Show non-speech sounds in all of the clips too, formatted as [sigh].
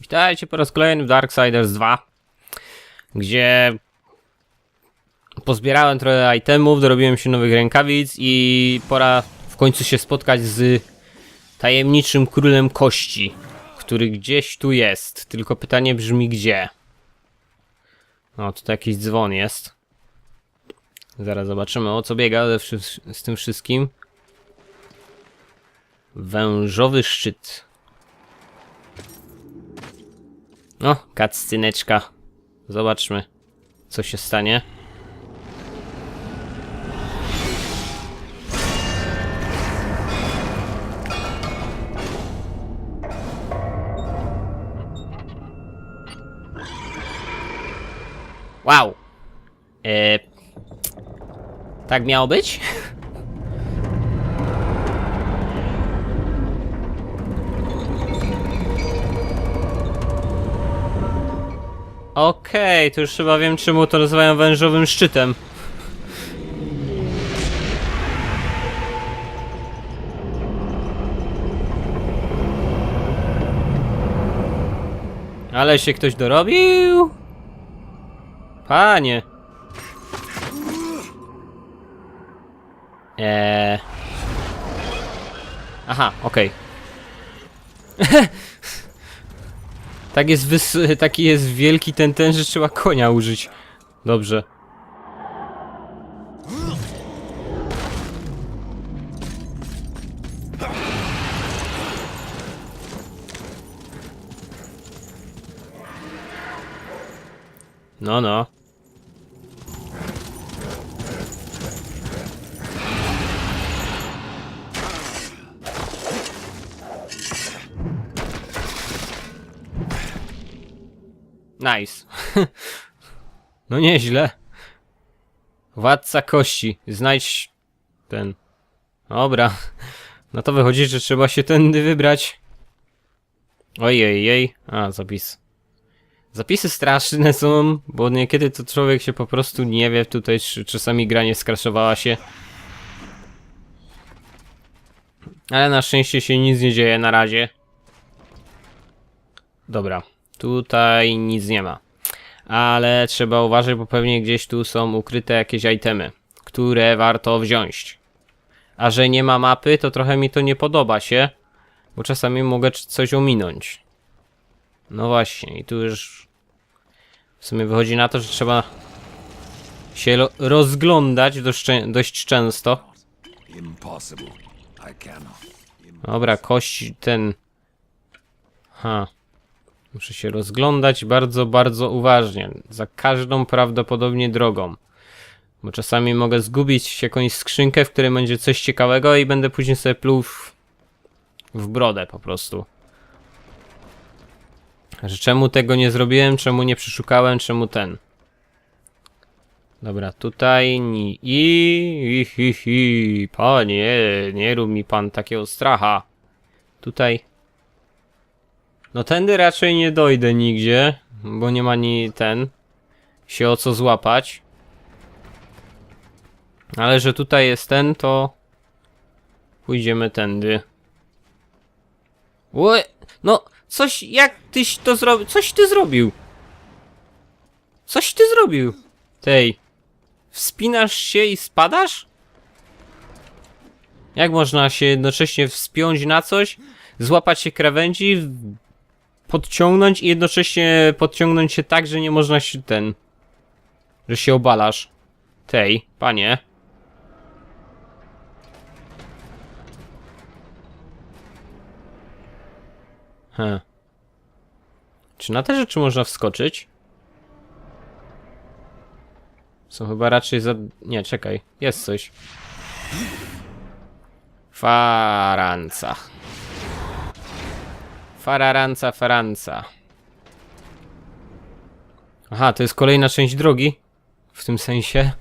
Witajcie po raz kolejny w Darksiders 2, gdzie pozbierałem trochę itemów, dorobiłem się nowych rękawic i pora w końcu się spotkać z tajemniczym królem kości, który gdzieś tu jest. Tylko pytanie brzmi gdzie. O, tutaj jakiś dzwon jest. Zaraz zobaczymy o co biega z tym wszystkim. Wężowy szczyt. No, kacyneczka. Zobaczmy, co się stanie. Wow. E, tak miało być? [laughs] Okej, to już chyba wiem czemu to nazywają wężowym szczytem. Ale się ktoś dorobił? Panie. Eee. Aha, okej. [laughs] Tak jest wys... [laughs] taki jest wielki ten ten, że trzeba konia użyć. Dobrze. No, no. Nice. [laughs] no nieźle. Władca kości. Znajdź ten. Dobra. No to wychodzi, że trzeba się tędy wybrać. Ojej, jej. A, zapis. Zapisy straszne są, bo niekiedy to człowiek się po prostu nie wie tutaj, czy czasami gra nie skraszowała się. Ale na szczęście się nic nie dzieje na razie. Dobra, tutaj nic nie ma. Ale trzeba uważać, bo pewnie gdzieś tu są ukryte jakieś itemy, które warto wziąć. A że nie ma mapy, to trochę mi to nie podoba się, bo czasami mogę coś ominąć. No właśnie, i tu już w sumie wychodzi na to, że trzeba się rozglądać dość, czę- dość często. Dobra, kość ten. Ha. Muszę się rozglądać bardzo, bardzo uważnie. Za każdą prawdopodobnie drogą. Bo czasami mogę zgubić jakąś skrzynkę, w której będzie coś ciekawego i będę później sobie pluł w, w brodę po prostu. Że czemu tego nie zrobiłem, czemu nie przeszukałem, czemu ten. Dobra, tutaj ni i, i hi, hi, panie, nie rób mi pan takiego stracha. Tutaj. No tędy raczej nie dojdę nigdzie, bo nie ma ni ten się o co złapać. Ale że tutaj jest ten, to pójdziemy tędy. Łe, no coś, jak tyś to zrobił, coś ty zrobił. Coś ty zrobił. Tej. Wspinasz się i spadasz? Jak można się jednocześnie wspiąć na coś, złapać się krawędzi, podciągnąć i jednocześnie podciągnąć się tak, że nie można się ten... że się obalasz. Tej, panie. He. Czy na te rzeczy można wskoczyć? Są chyba raczej za... Nie, czekaj. Jest coś. Faranca. Fararanca, faranca. Aha, to jest kolejna część drogi. W tym sensie.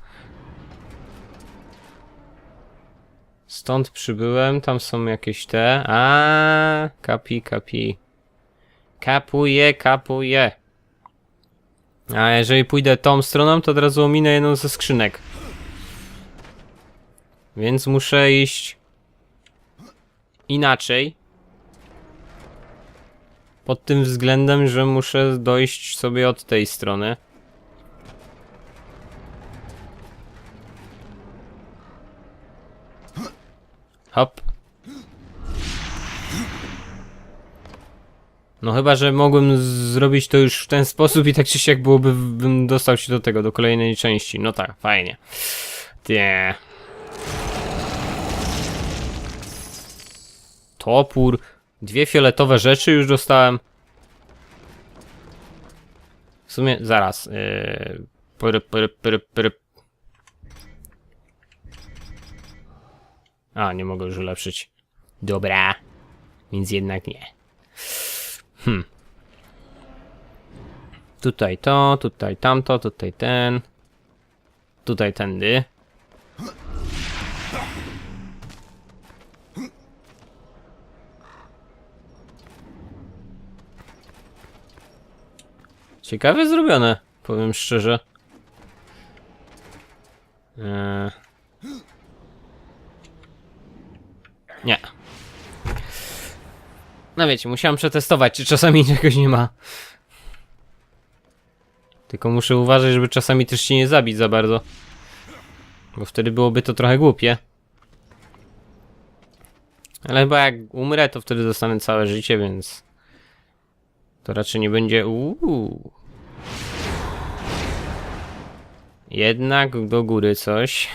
Stąd przybyłem, tam są jakieś te. A, kapi, kapi. Kapuje, kapuje. A jeżeli pójdę tą stroną, to od razu ominę jedną ze skrzynek. Więc muszę iść inaczej. Pod tym względem, że muszę dojść sobie od tej strony. Hop. No chyba, że mogłem zrobić to już w ten sposób i tak czy siak byłoby, bym dostał się do tego, do kolejnej części. No tak, fajnie. Nie. Topór. Dwie fioletowe rzeczy już dostałem. W sumie, zaraz. Yy... Pry, pry, pry, pry. A, nie mogę już ulepszyć. Dobra. Więc jednak nie. Hmm. Tutaj to, tutaj tamto, tutaj ten. Tutaj tędy. Ciekawie zrobione, powiem szczerze. Eee. Nie. No wiecie, musiałem przetestować, czy czasami czegoś nie ma. Tylko muszę uważać, żeby czasami też się nie zabić za bardzo. Bo wtedy byłoby to trochę głupie. Ale chyba jak umrę, to wtedy dostanę całe życie, więc... To raczej nie będzie... Uuu. Jednak do góry coś. [laughs]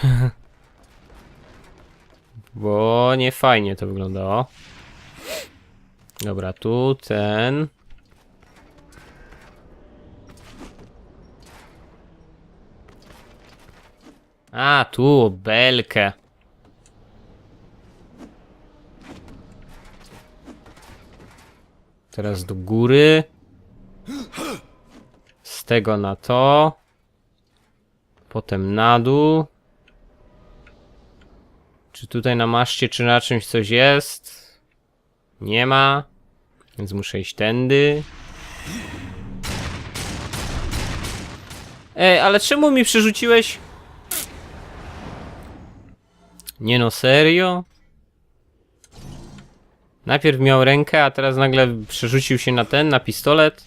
Bo nie fajnie to wyglądało. Dobra, tu ten. A, tu belkę. Teraz do góry. Z tego na to. Potem na dół. Czy tutaj na maszcie, czy na czymś coś jest? Nie ma. Więc muszę iść tędy. Ej, ale czemu mi przerzuciłeś? Nie no, serio? Najpierw miał rękę, a teraz nagle przerzucił się na ten, na pistolet.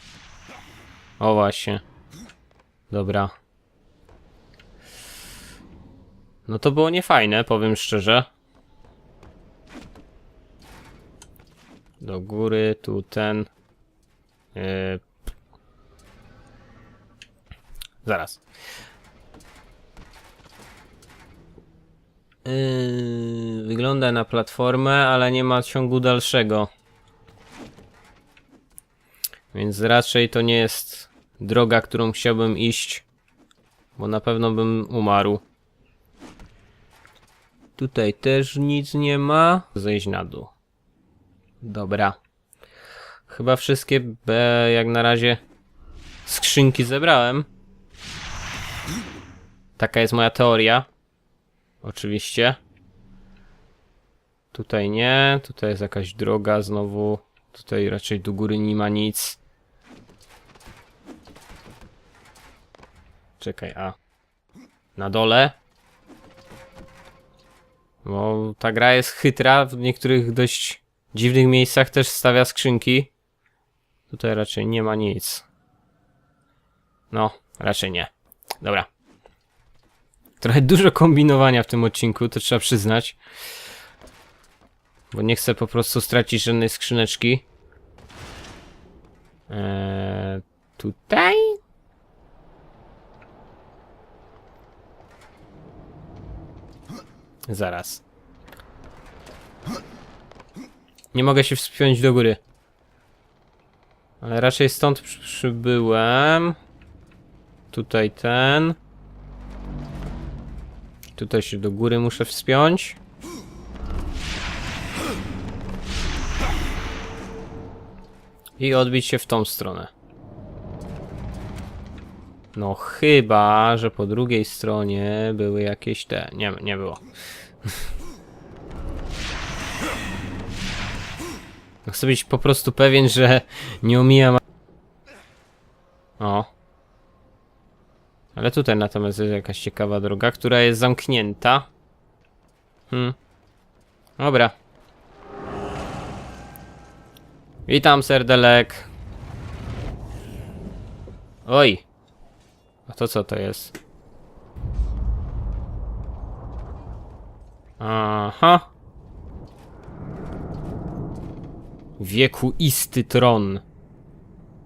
O właśnie. Dobra. No to było niefajne, powiem szczerze. Do góry, tu ten. Yy. Zaraz. Yy, wygląda na platformę, ale nie ma ciągu dalszego. Więc raczej to nie jest droga, którą chciałbym iść, bo na pewno bym umarł. Tutaj też nic nie ma. Zejść na dół. Dobra. Chyba wszystkie B jak na razie skrzynki zebrałem. Taka jest moja teoria. Oczywiście. Tutaj nie, tutaj jest jakaś droga znowu. Tutaj raczej do góry nie ma nic. Czekaj, a. Na dole. Bo ta gra jest chytra, w niektórych dość dziwnych miejscach też stawia skrzynki. Tutaj raczej nie ma nic. No, raczej nie. Dobra. Trochę dużo kombinowania w tym odcinku, to trzeba przyznać. Bo nie chcę po prostu stracić żadnej skrzyneczki. Eee, tutaj? Zaraz. Nie mogę się wspiąć do góry. Ale raczej stąd przy- przybyłem. Tutaj ten. Tutaj się do góry muszę wspiąć. I odbić się w tą stronę. No chyba, że po drugiej stronie były jakieś te... Nie, nie było. [laughs] Chcę być po prostu pewien, że nie omijam... O. Ale tutaj natomiast jest jakaś ciekawa droga, która jest zamknięta. Hmm. Dobra. Witam, serdelek. Oj! A to co to jest? Aha. Wiekuisty tron.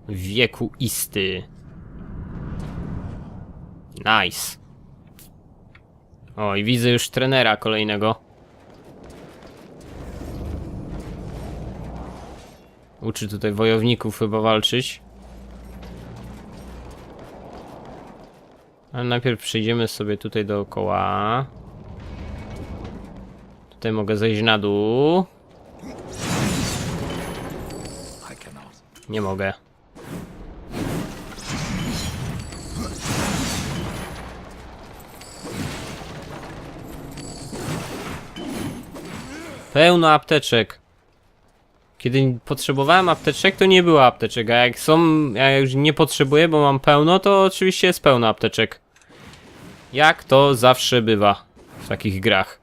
Wiekuisty. Nice. O, i widzę już trenera kolejnego. Uczy tutaj wojowników chyba walczyć. Ale najpierw przejdziemy sobie tutaj dookoła. Tutaj mogę zejść na dół. Nie mogę. Pełno apteczek. Kiedy potrzebowałem apteczek, to nie było apteczek, a jak są, jak już nie potrzebuję, bo mam pełno, to oczywiście jest pełno apteczek. Jak to zawsze bywa w takich grach.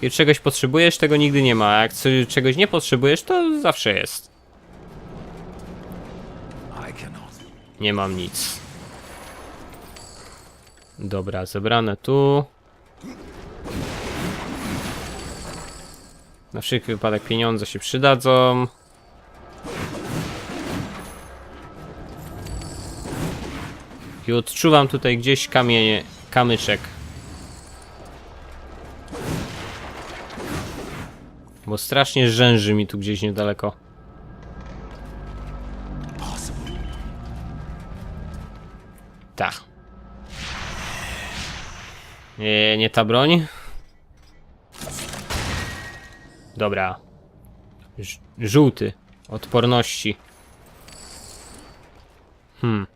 Kiedy czegoś potrzebujesz, tego nigdy nie ma, a jak czegoś nie potrzebujesz, to zawsze jest. Nie mam nic. Dobra, zebrane tu. Na wszelki wypadek pieniądze się przydadzą. I odczuwam tutaj gdzieś kamienie, kamyczek. Bo strasznie rzęży mi tu gdzieś niedaleko. Tak. Nie, nie ta broń. Dobra. Ż żółty. Odporności. Hmm.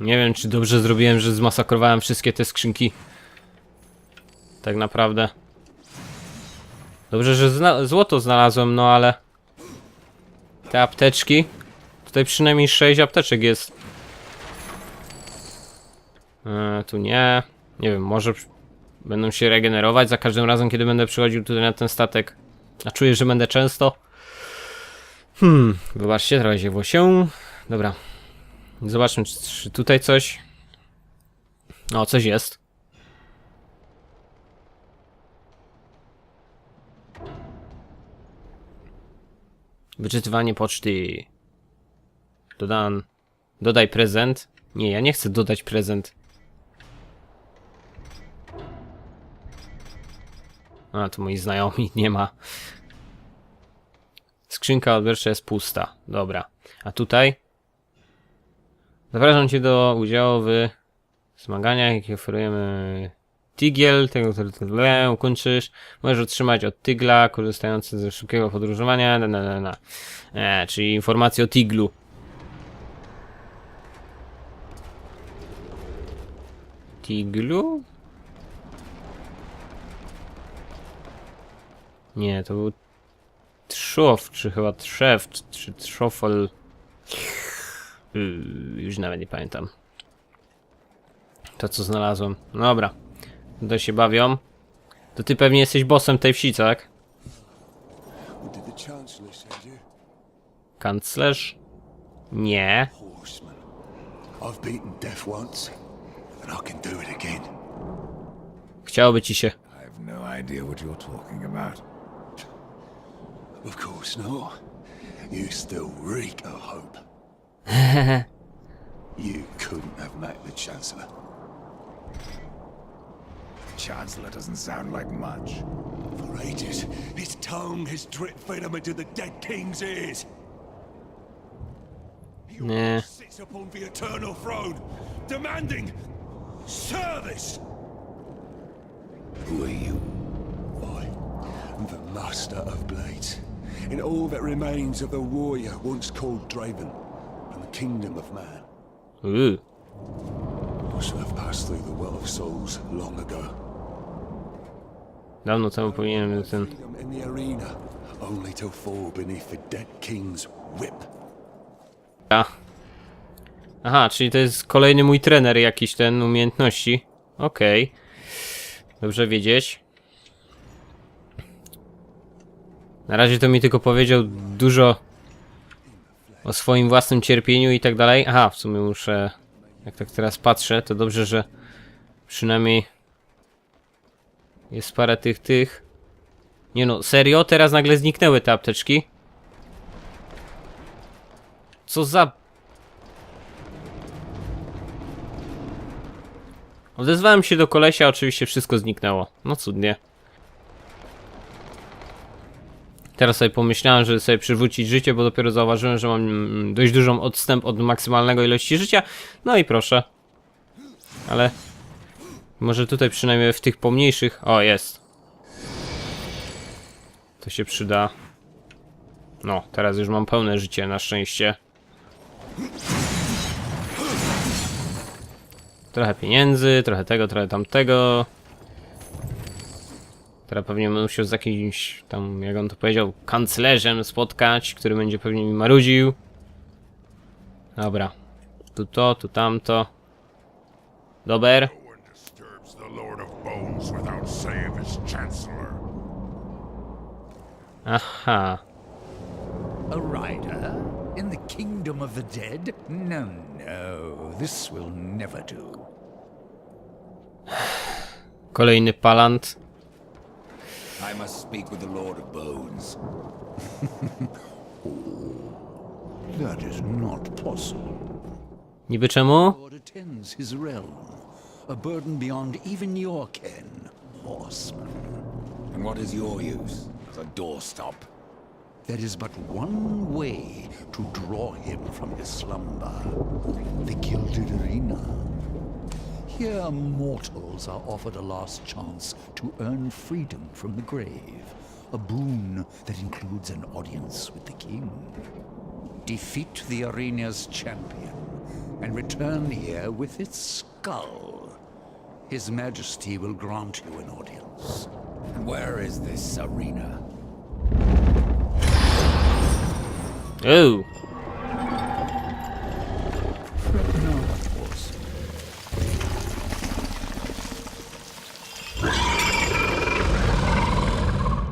Nie wiem, czy dobrze zrobiłem, że zmasakrowałem wszystkie te skrzynki. Tak naprawdę. Dobrze, że zna złoto znalazłem, no ale... Te apteczki... Tutaj przynajmniej 6 apteczek jest. E, tu nie. Nie wiem, może będą się regenerować za każdym razem, kiedy będę przychodził tutaj na ten statek. A czuję, że będę często. Hmm, wybaczcie, trochę się. Dobra. Zobaczmy, czy, czy tutaj coś. O, coś jest. Wyczytywanie poczty. Dodan. Dodaj prezent. Nie, ja nie chcę dodać prezent. A, to moi znajomi, [laughs] nie ma. Skrzynka odbiorcza jest pusta. Dobra. A tutaj? Zapraszam Cię do udziału w zmaganiach, jakie oferujemy Tigiel, tego, tyle ukończysz. Możesz otrzymać od Tygla, korzystający ze szybkiego podróżowania, na, na, na. E, czyli informacje o Tiglu. Tiglu? Nie, to był Trzow, czy chyba Trzew, czy Trzofel. Yy, już nawet nie pamiętam. To co znalazłem. No Dobra. Tutaj się bawią. To ty pewnie jesteś bossem tej wsi, tak? Kanclerz? Nie. Chciałoby ci się. No idea what you're talking about. Of course not. You still reek of hope. [laughs] you couldn't have met the Chancellor. Chancellor doesn't sound like much. For ages, his tongue has drip venom into the dead king's ears. He Nie. always sits upon the eternal throne, demanding service. Who are you? I am the master of blades, and all that remains of the warrior once called Draven, from the kingdom of man. Uuu. Must have passed through the well of souls long ago. Dawno temu powinienem ten... Freedom in the arena, only to fall beneath the dead king's whip. A. Aha, czyli to jest kolejny mój trener jakiś ten umiejętności. Okej. Dobrze wiedzieć. Na razie to mi tylko powiedział dużo o swoim własnym cierpieniu i tak dalej. Aha, w sumie muszę, jak tak teraz patrzę, to dobrze, że przynajmniej jest parę tych, tych. Nie no, serio? Teraz nagle zniknęły te apteczki? Co za... Odezwałem się do kolesia, oczywiście wszystko zniknęło. No cudnie. Teraz sobie pomyślałem, że sobie przywrócić życie, bo dopiero zauważyłem, że mam mm, dość dużą odstęp od maksymalnego ilości życia. No i proszę. Ale... Może tutaj przynajmniej w tych pomniejszych... O, jest. To się przyda. No, teraz już mam pełne życie, na szczęście. Trochę pieniędzy, trochę tego, trochę tamtego. Teraz pewnie będę musiał z jakimś tam, jak on to powiedział, kanclerzem spotkać, który będzie pewnie mi marudził. Dobra. Tu to, tu tamto. Dober. Aha. A rider? In the kingdom of the dead? No, no, this will never do. Kolejny palant. I must speak with the Lord of Bones. [laughs] That is not possible. Niby czemu? Lord attends his realm, a burden beyond even your ken, horseman. And what is your use as a doorstop? There is but one way to draw him from his slumber the Gilded Arena. Here, mortals are offered a last chance to earn freedom from the grave, a boon that includes an audience with the king. Defeat the arena's champion and return here with its skull. His Majesty will grant you an audience. Where is this arena? Uuu. No, horse.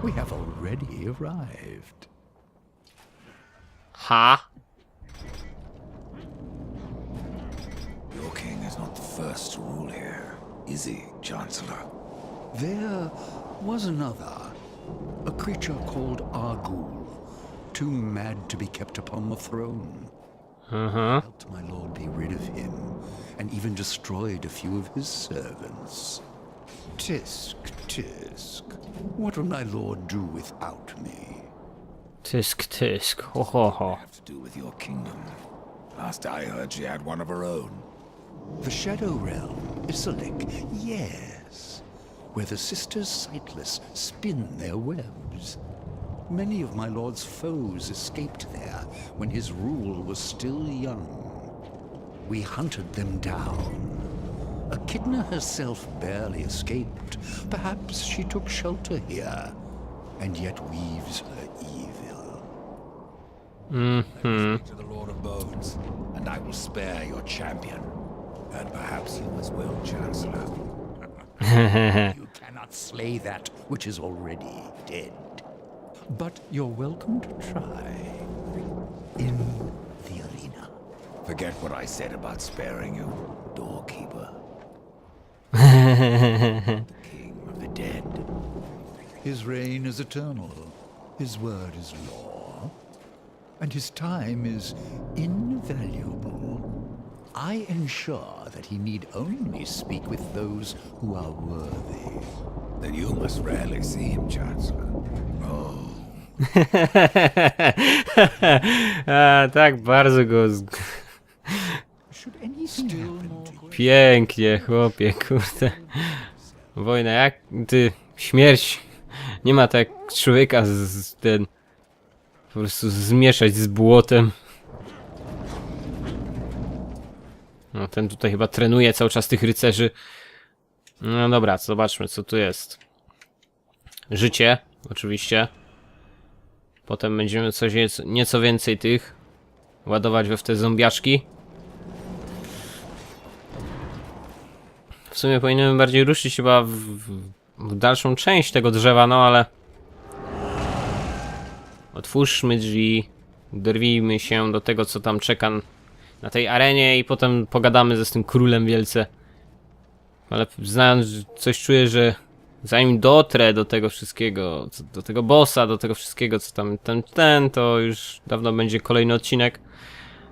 We have already arrived. Ha. Your king is not the first to rule here, is he, Chancellor? There was another, a creature called Argul, too mad to be kept upon the throne. Uh-huh. Helped my lord be rid of him, and even destroyed a few of his servants. Tisk, tisk. What'll my lord do without me? Tisk, tisk. Ho, ho, ho. Have to do with your kingdom. Last I heard, she had one of her own. The Shadow Realm, Isalik, yes. Where the Sisters Sightless spin their webs. Many of my lord's foes escaped there when his rule was still young. We hunted them down. Echidna herself barely escaped. Perhaps she took shelter here, and yet weaves her evil. Mm-hmm. Speak to the Lord of Bones, and I will spare your champion. And perhaps you as well, Chancellor. [laughs] You cannot slay that which is already dead. But you're welcome to try. In the arena. Forget what I said about sparing you, doorkeeper. [laughs] King of the dead. His reign is eternal. His word is law. And his time is invaluable. I ensure that he need only speak with those who are worthy. Then you must rarely see him, Chancellor. Oh, A, [laughs] ah, tak bardzo go... Pięknie, chłopie, kurde. Wojna, jak ty... Śmierć. Nie ma tak człowieka z, z ten... Po prostu zmieszać z błotem. No, ten tutaj chyba trenuje cały czas tych rycerzy. No dobra, zobaczmy co tu jest. Życie, oczywiście. Potem będziemy coś nieco, więcej tych ładować we w te zombiaczki. W sumie powinienem bardziej ruszyć chyba w, w, w dalszą część tego drzewa, no ale... Otwórzmy drzwi. Drwijmy się do tego, co tam czeka na tej arenie i potem pogadamy ze z tym królem wielce. Ale znając, coś czuję, że zanim dotrę do tego wszystkiego, do tego bossa, do tego wszystkiego, co tam ten, ten, to już dawno będzie kolejny odcinek.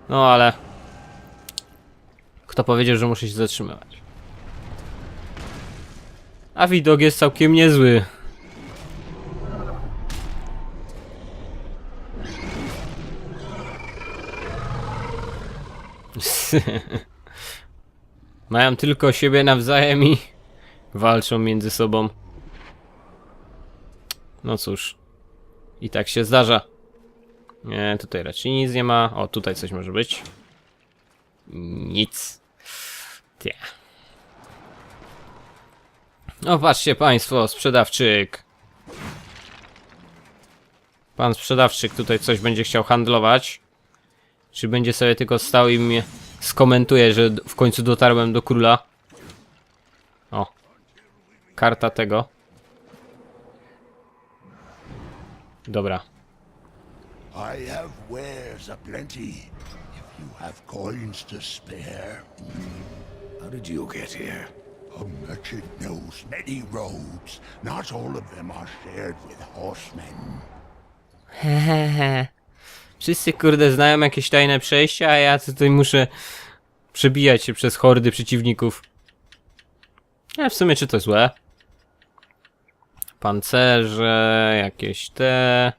No ale... Kto powiedział, że muszę się zatrzymywać? A widok jest całkiem niezły. [laughs] Mają tylko siebie nawzajem i walczą między sobą. No cóż. I tak się zdarza. Nie, tutaj raczej nic nie ma. O, tutaj coś może być. Nic. Tie. No patrzcie państwo, sprzedawczyk. Pan sprzedawczyk tutaj coś będzie chciał handlować. Czy będzie sobie tylko stał i mnie skomentuje, że w końcu dotarłem do króla? O. Karta tego. Dobra. I have wares aplenty. If you have coins to spare, How did you get here? Many roads. Not all of them are shared with horsemen. Hehehe. Wszyscy kurde znają jakieś tajne przejścia, a ja tutaj muszę przebijać się przez hordy przeciwników. A w sumie czy to złe? Pancerze, jakieś te...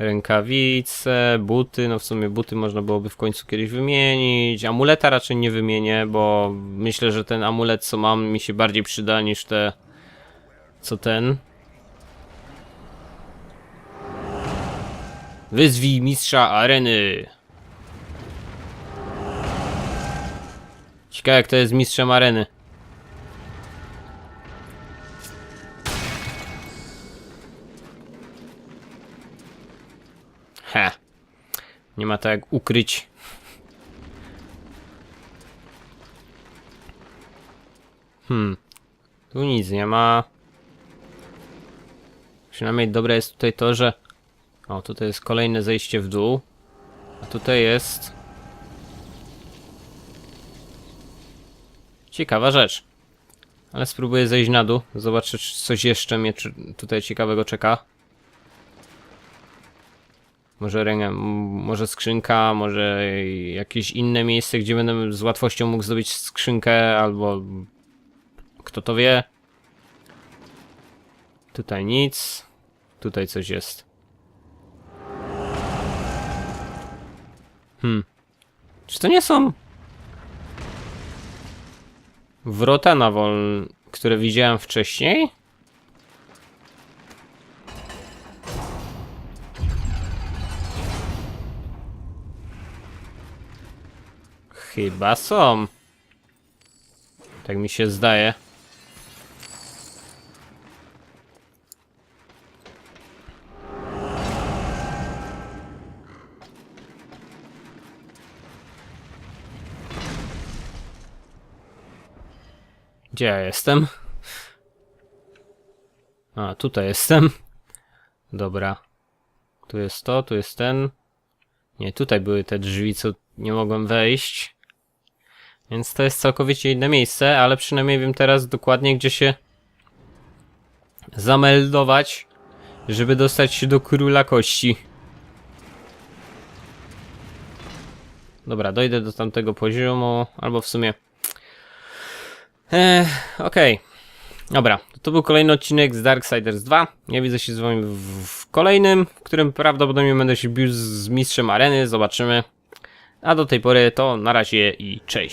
Rękawice, buty, no w sumie buty można byłoby w końcu kiedyś wymienić. Amuleta raczej nie wymienię, bo myślę, że ten amulet co mam mi się bardziej przyda niż te... Co ten? Wyzwij mistrza areny. Ciekawe jak to jest mistrzem areny. Ma tak jak ukryć. Hmm. Tu nic nie ma. Przynajmniej dobre jest tutaj to, że o, tutaj jest kolejne zejście w dół. A tutaj jest... Ciekawa rzecz. Ale spróbuję zejść na dół. Zobaczę, czy coś jeszcze mnie tutaj ciekawego czeka. Może ręka, m- może skrzynka, może jakieś inne miejsce, gdzie będę z łatwością mógł zdobyć skrzynkę, albo... Kto to wie? Tutaj nic. Tutaj coś jest. Hmm. Czy to nie są wrota na wol, które widziałem wcześniej? Chyba są. Tak mi się zdaje. Gdzie ja jestem? A, tutaj jestem. Dobra. Tu jest to, tu jest ten. Nie, tutaj były te drzwi, co nie mogłem wejść. Więc to jest całkowicie inne miejsce, ale przynajmniej wiem teraz dokładnie, gdzie się zameldować, żeby dostać się do króla kości. Dobra, dojdę do tamtego poziomu, albo w sumie Eee, okej. Dobra, to był kolejny odcinek z Darksiders 2. Ja widzę się z wami w, kolejnym, w którym prawdopodobnie będę się bił z mistrzem areny, zobaczymy. A do tej pory to na razie i cześć.